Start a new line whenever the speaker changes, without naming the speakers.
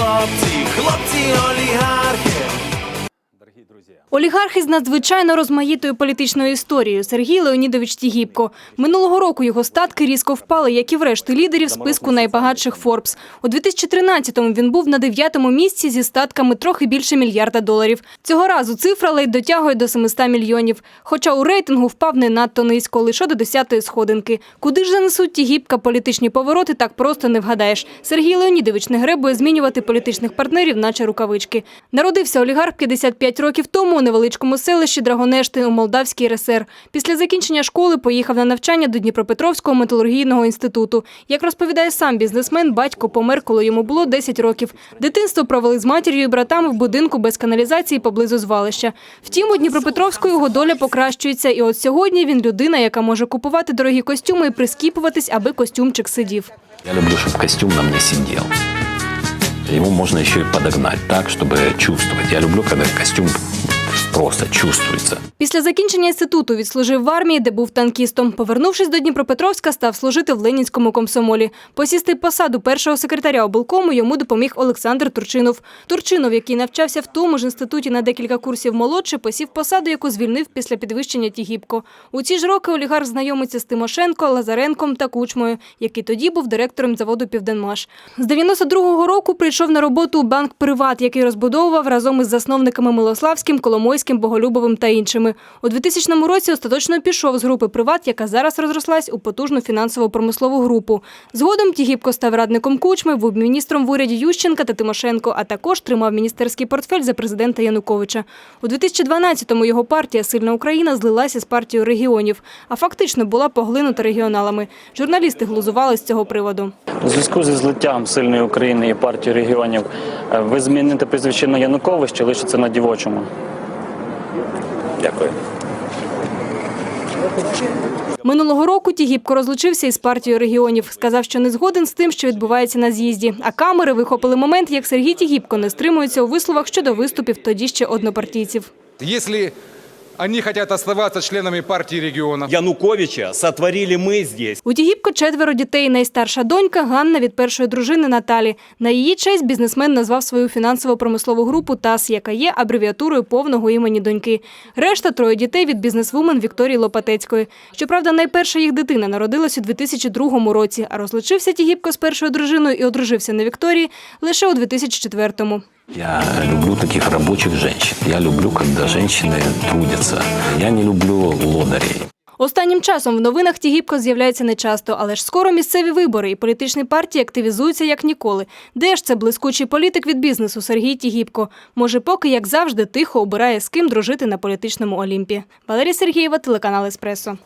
хлопці, хлопці олігархи.
Олігарх із надзвичайно розмаїтою політичною історією Сергій Леонідович Тігіпко. Минулого року його статки різко впали, як і в решти лідерів списку найбагатших Форбс. У 2013-му він був на дев'ятому місці зі статками трохи більше мільярда доларів. Цього разу цифра ледь дотягує до 700 мільйонів. Хоча у рейтингу впав не надто низько, лише до десятої сходинки. Куди ж занесуть Тігіпка політичні повороти, так просто не вгадаєш. Сергій Леонідович не гребує змінювати політичних партнерів, наче рукавички. Народився олігарх 55 років тому у невеличкому селищі Драгонешти у Молдавській РСР. Після закінчення школи поїхав на навчання до Дніпропетровського металургійного інституту. Як розповідає сам бізнесмен, батько помер, коли йому було 10 років. Дитинство провели з матір'ю і братами в будинку без каналізації поблизу звалища. Втім, у Дніпропетровську його доля покращується. І от сьогодні він людина, яка може купувати дорогі костюми і прискіпуватись, аби костюмчик сидів.
Я люблю, чтобы костюм на мне сидел. Его можно еще и подогнать так, чтобы чувствовать. Я люблю, когда костюм просто чувствуется.
Після закінчення інституту відслужив в армії, де був танкістом. Повернувшись до Дніпропетровська, став служити в Ленінському комсомолі. Посісти посаду першого секретаря облкому йому допоміг Олександр Турчинов. Турчинов, який навчався в тому ж інституті на декілька курсів молодше, посів посаду, яку звільнив після підвищення Тігіпко. У ці ж роки олігарх знайомиться з Тимошенко, Лазаренком та Кучмою, який тоді був директором заводу Південмаш. З 92-го року прийшов на роботу банк Приват, який розбудовував разом із засновниками Милославським, Коломойським, Боголюбовим та іншими. У 2000 році остаточно пішов з групи Приват, яка зараз розрослась у потужну фінансово-промислову групу. Згодом Тігіпко став радником Кучми, був міністром в уряді Ющенка та Тимошенко, а також тримав міністерський портфель за президента Януковича. У 2012-му його партія Сильна Україна злилася з партією регіонів, а фактично була поглинута регіоналами. Журналісти глузували з цього приводу.
У зв'язку зі злиттям сильної України і партії регіонів е, ви зміните прізвище на Янукович лишиться на дівочому?
Дякую.
Минулого року Тігіпко розлучився із партією регіонів. Сказав, що не згоден з тим, що відбувається на з'їзді. А камери вихопили момент, як Сергій Тігіпко не стримується у висловах щодо виступів тоді ще однопартійців.
Если они хотят оставаться членами партии региона,
Януковича сотворили мы здесь.
У Тігіпко четверо дітей. Найстарша донька Ганна від першої дружини Наталі. На її честь бізнесмен назвав свою фінансово-промислову групу ТАС, яка є абревіатурою повного імені доньки. Решта троє дітей від бізнесвумен Вікторії Лопатецької. Щоправда, найперша їх дитина народилась у 2002 році, а розлучився Тігіпко з першою дружиною і одружився на Вікторії лише у 2004-му.
Я люблю таких рабочих женщин. Я люблю, когда женщины трудятся. Я не люблю лодырей.
Останнім часом в новинах Тігіпко з'являється нечасто, але ж скоро місцеві вибори і політичні партії активізуються як ніколи. Де ж це блискучий політик від бізнесу Сергій Тігіпко? Може, поки, як завжди, тихо обирає з ким дружити на політичному Олімпі. Валерія Сергієва, телеканал Еспресо.